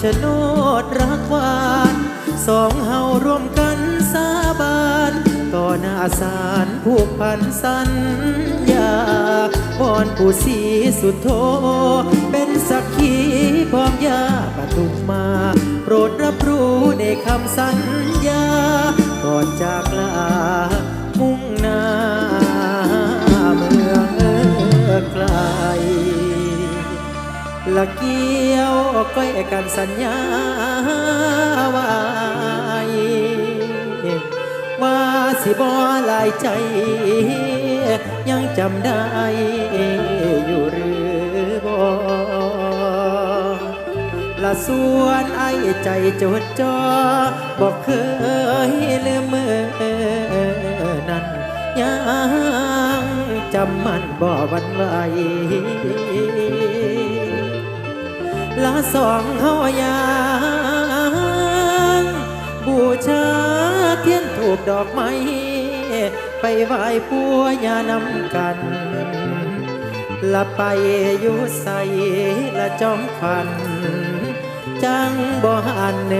ชะโนดรักหวาน สองเฮาร่วมกันสาบาน ต่อหน้าศาลผูกพันสัญญาบอนผู้สีสุดโท เป็นสักขีพร้อมยาปทุมมา โปรดรับรู้ในคำสัญ ก้อยกันสัญญาไว้ว่าสิบ่ลายใจ ยังจำได้อยู่หรือบ่ละส่วนไอ้ใจจดจ่อบอกเคยลืมมือนั้นยังจำมันบ่วันไหว ละสองเฮายังบูชาเทียนถูกดอกไม้ไปไหว้ปัวยานำกัน ละไปอยู่ใสละจอมควันจังบ่หันเน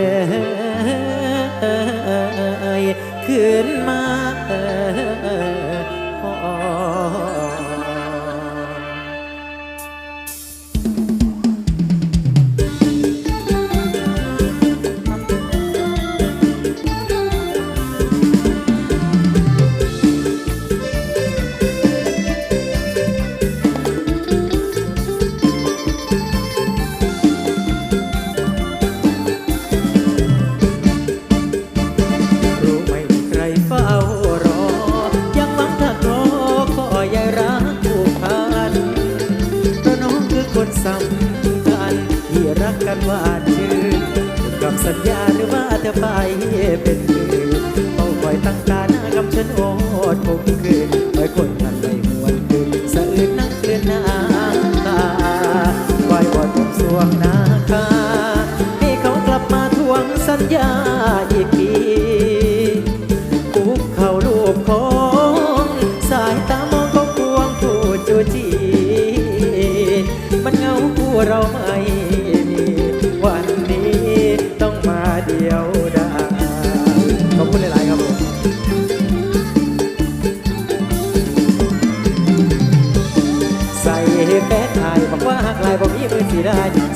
ยขึ้นมาพอ รือว่าเธอไปเป็นคืนต้องคอยตั้งตาหน้ากับฉันโอดคงคืนคอยคนมันไม่หวนคืนสะอื้นนั่งเกลื่อนน้ำตาคอยบอดผมสวงนาคาให้เขากลับมาทวงสัญญา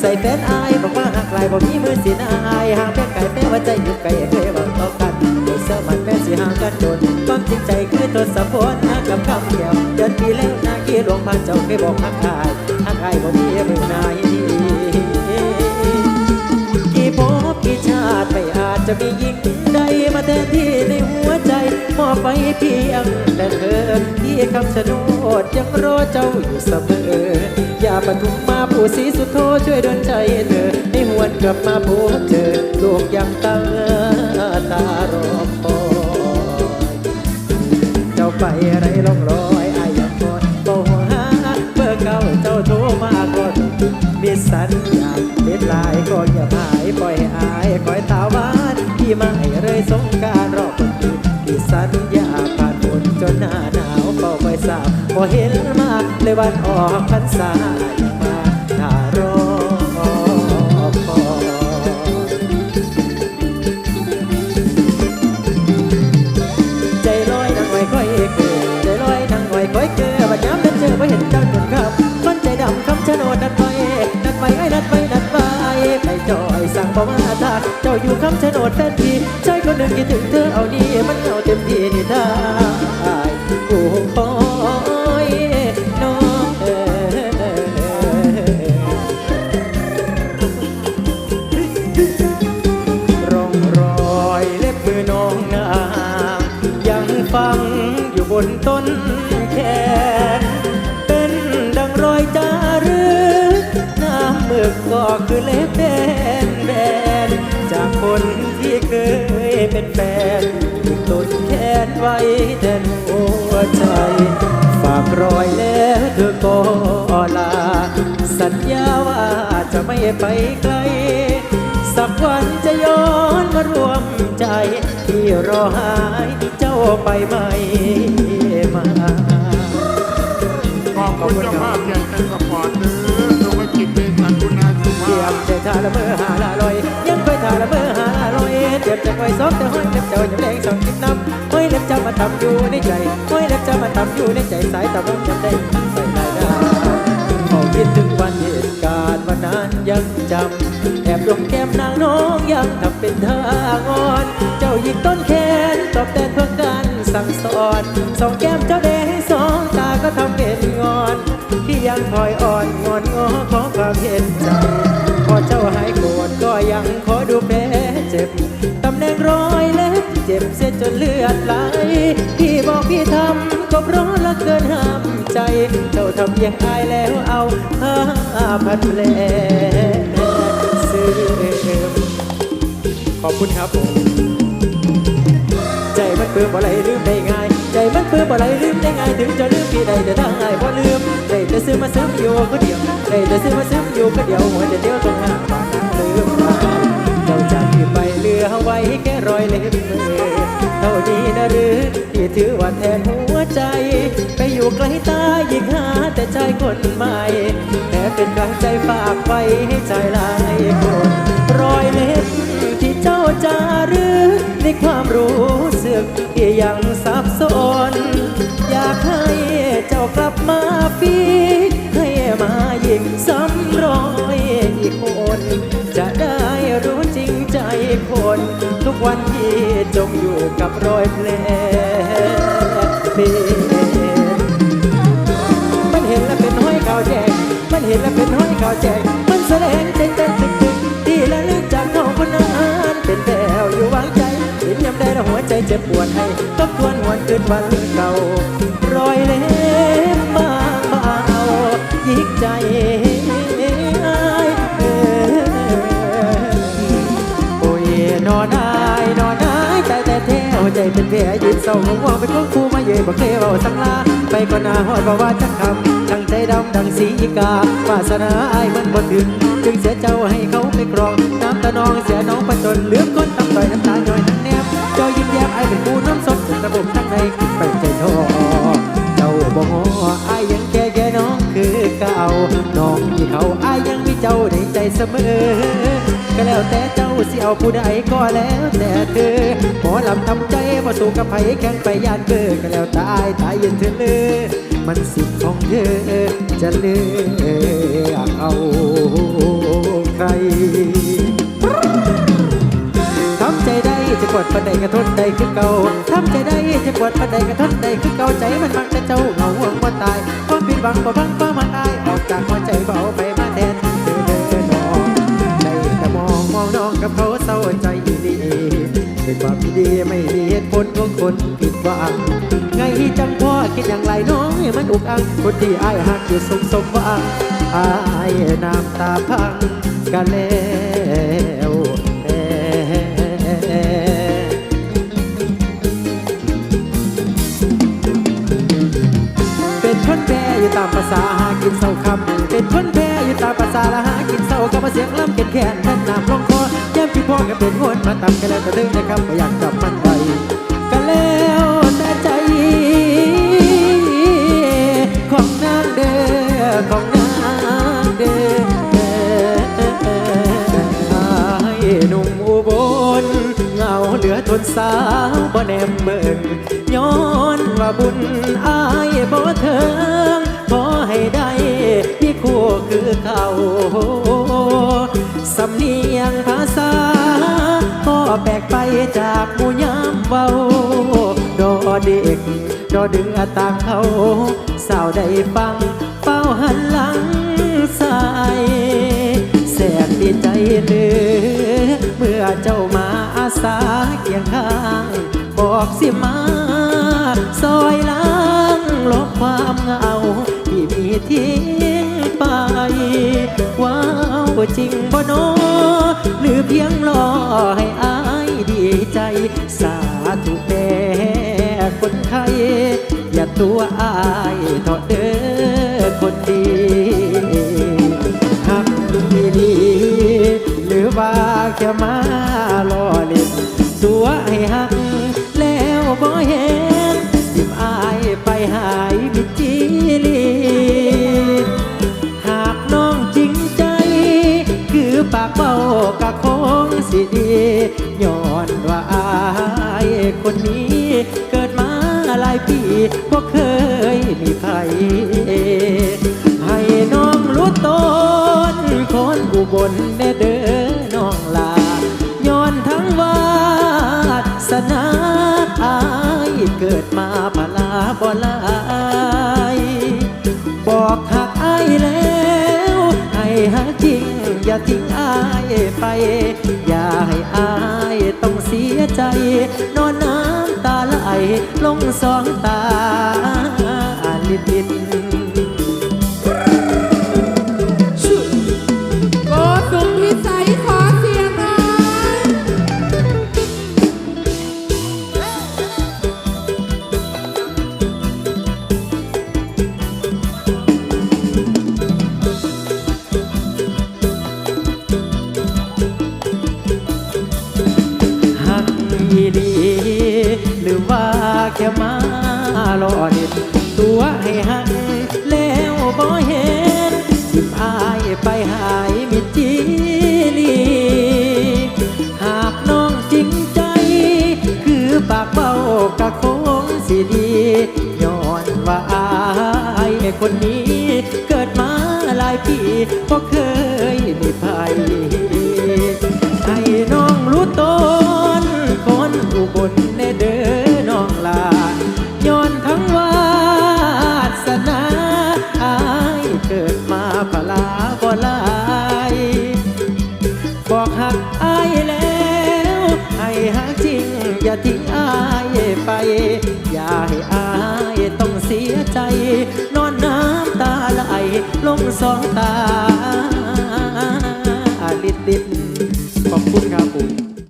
ใส่แฟนอายบอกว่าหักลายบอกมีมือสีนายหางแฟนไก่แม่ว่าใจอยู่ไกลเคยบอกต่อกันโดยเสื้อมันแม่สีห่างกันโดนความจริงใจคือตัวสะพนหากับคำเดียวเดินปีแล้วนาคีหลวงพันเจ้าเคยบอกหักอายหักอายบอกมีมือนายกี่ภพกี่ชาติไม่อาจจะมีหญิงใดมาแทนที่ เพียงแต่เธอที่คำชะโนดยังรอเจ้าอยู่เสมอ อย่าปทุมมาผู้สีสุดโทช่วยดลใจเธอ ให้หวนกลับมาพบเจอลูกยังตั้งตารอคอยเจ้าไปไรล่องลอยอายังคอยบ่หาเบอร์เก่าเจ้าโทรมาก่อนมีสัญญาเด็ดลายก็อย่าหายปล่อยให้อายคอยตาวานที่ไม่เลยสงการ สาพอเห็นมาเลยวันออกพรรษามาถ้ารอคอยใจลอยนั่งไว้ค่อยเกิดใจลอยนั่งไว้ค่อยเกิดบัดย้ำนั้นเจอไม่เห็นเจ้าหนุนครับมันใจดำคำชะโนดนัดไปนัดไปไอ้นัดไปนัดไปไปจอยสั่งบอกมาทักเจ้าอยู่คำชะโนดแฟนทีใจคนหนึ่งคิดถึงเธอเอานี่มันเอาเต็มที่นี่ได้ กก็คือเล็บแดนแดนจากคนที่เคยเป็นแฟนถูกต้นแขนไว้แทนหัวใจ ฝากรอยแล้วเธอก็ลา สัญญาว่าจะไม่ไปไกล สักวันจะย้อนมารวมใจ ที่รอหายเจ้าไปไม่มา ขอบคุณเจ้าภาพใหญ่ใจสปอร์ตเด้อ สุภกิจเป็นสันกุณาสุภาลี่ยมเดินทาละเมอหาละลอยยังคอยทาละเมอหาละลอยเจ็บจะคอยซอมแต่ห้อยเล็บเจ้ายังแดงสองกินน้ำห้อยเล็บเจ้ามาทำอยู่ในใจห้อยเล็บเจ้ามาทำอยู่ในใจสายตาบ้องจำได้ใส่ลายดาวพอคิดถึงวันเหตุการณ์วันนั้นยังจำแอบดมแก้มนางน้องยังทำเป็นท่างอนเจ้าหยิกต้นแขนตอบแทนเพื่อการสั่งสอนสองแก้มเจ้าแดงให้สอง ก็ทำเป็นงอน ที่ยังคอยอ่อนงอนงอขอความเห็นใจพอเจ้าหายโกรธก็ยังขอดูแผลเจ็บตำแหน่งรอยเล็บเจ็บเสียจนเลือดไหลพี่บอกพี่ทำก็เพราะละเกินห้ามใจ เจ้าทำยังอายแล้วเอาผ้าพันแผลซื้อขอบคุณครับผมใจมันเปื้อบ่ไหลลืมได้ง่ายใจ มันเปื้อบ่ไหลลืมได้ง่ายถึงจะลืมพี่ใดแต่ได้บ่ลืมได้แต่ซื้อมาซื้ออยู่ก็เดียวได้แต่ซื้อมาซื้ออยู่ก็เดียวหัวแต่เดียวตรงหน้าบ้านนั้นลืมเจ้าจากที่ไปเหลือไว้แค่รอยเล็บมือเท่านี้นะหรือที่ถือว่าแทนหัวใจ ไปอยู่ไกลตายิ่งหาแต่ใจคนใหม่แค่เป็นกำลังใจฝากไว้ให้ใจลายคนรอยเล็บที่เจ้าจารึก ในความรู้สึกที่ยังสับสนอยากให้เจ้ากลับมาฟีกให้มายิ่งซ้ำรอยอีกคน จะได้รู้จริงใจคน ทุกวันที่จมอยู่กับรอยแผลเป็นมันเห็นแล้วเป็นห้อยขาวแจกมันเห็นแล้วเป็นห้อยขาวแจกมันแสดงใจ เจ็บปวดให้ทบทวนหวนคืนวันเก่ารอยเล็บมาเบายิกใจอ้ายเอ่ยโอ้ยนอนอายนอนอายแต่แต่แท้หัวใจเป็นแผลยืนเศร้าหัวเป็นของคู่มาเย่บอกเคยเบาสังลาไปก่อนหน้าหอดบอกว่าจักคำทั้งใจดำดังสีกาวาสนาอายมันบ่ถึงจึงเสียเจ้าให้เขาไปกรอง น้ำตาน้องเสียน้องประจนลืมคนทำต่อยน้ำตาหน่อยทั้งแนบ เจ้ายิ้มแย้มไอเป็นผู้น้ำสดระบบทั้งในคิดไปใจทอเจ้าบ่งออายยังแก่แก่น้องคือเก่าน้องที่เขาไอยังมีเจ้าในใจเสมอก็แล้วแต่เจ้าสิเอาผู้ใดก็แล้วแต่เธอหมอลำทำใจมาสู่กับไผแข่งไปยานเกิก็แล้วตายตายเย็นเธอเลยมันสิทธิ์ของเธอจะเลือกเอาใคร ได้จะกดปันใดกระทนใดคือเก่าทำใจได้จะกดปันใดกระทนใดคือเก่าใจมันมักแต่เจ้าเหงาห่วงว่าตายความผิดหวังบ่พังก็มันอายออกจากหัวใจเบาไปมาแทนเธอเดินน้องได้แต่มองมองน้องกับเขาเศร้าใจอีดีด้วยความดีไม่มีเหตุผลของคนผิดหวังไงจังพ่อคิดอย่างไรน้องมันอุกอังคนที่อายหักอยู่สมสมวังอายน้ำตาพังกันแล้ว ตามภาษาหากินเศร้าคำเป็นคนแพ้อยู่ตามภาษาละหากินเศร้าก็มาเสียงลำเกินแขนแท่นน้ำลงคอแย่ำที่พ่อก็เป็นคนมาตำกันแล้วแต่เรื่องนะครับไม่อยากจับมันไปกันแล้วแต่ใจ ของนางเด้อของนางเด้อไอ้หนุ่มอุบลเงาเหลือทนสาวบ่แนมเบิ่งย้อนว่าบุญ ภาษา ก็แปลกไปจากหมู่ยามเบาดอเด็กดอดึงอาตางเขาสาวได้ฟังเฝ้าหันหลังใส่แสบดีใจเลือเมื่อเจ้ามาอาสาเคียงข้าง บอกสิมาซอยล้างลบความเหงาที่มีทิ้งไป ว้าวจริงบ่โนห ใจ สาธุแด่คนไทยอย่าตัวอายทอดเด้อคนดีหักดีดีหรือว่าแค่มาล่อเล่นตัวให้หัก แล้วบ่เห็นยิ้มอายไปหายมิจีลีหากน้องจริงใจ คือกะคงสิดีย้อนว่าอาย คนนี้ เกิดมาหลายปีบ่เคยมีใครให้น้องรู้ตนคนอุบลแน่เด้อน้องลา ย้อนทั้งวาสนาอายเกิดมาพลาบ่ลายบอกหักอายแล้วให้หาจริง อย่าทิ้งอายไป อย่าให้ แค่มาหลอดิดตัวให้หักแล้วบ่เห็นสิพายไปหายมิดจีลีหากน้องจริงใจ คือปากเบากะคงสิดีย้อนว่าอายคนนี้ เกิดมาหลายปีบ่เคยมี อย่าทิ้งอายไป อย่าให้อายต้องเสียใจ นอนน้ำตาไหลลงสองตาลิดลิดขอบคุณครับผม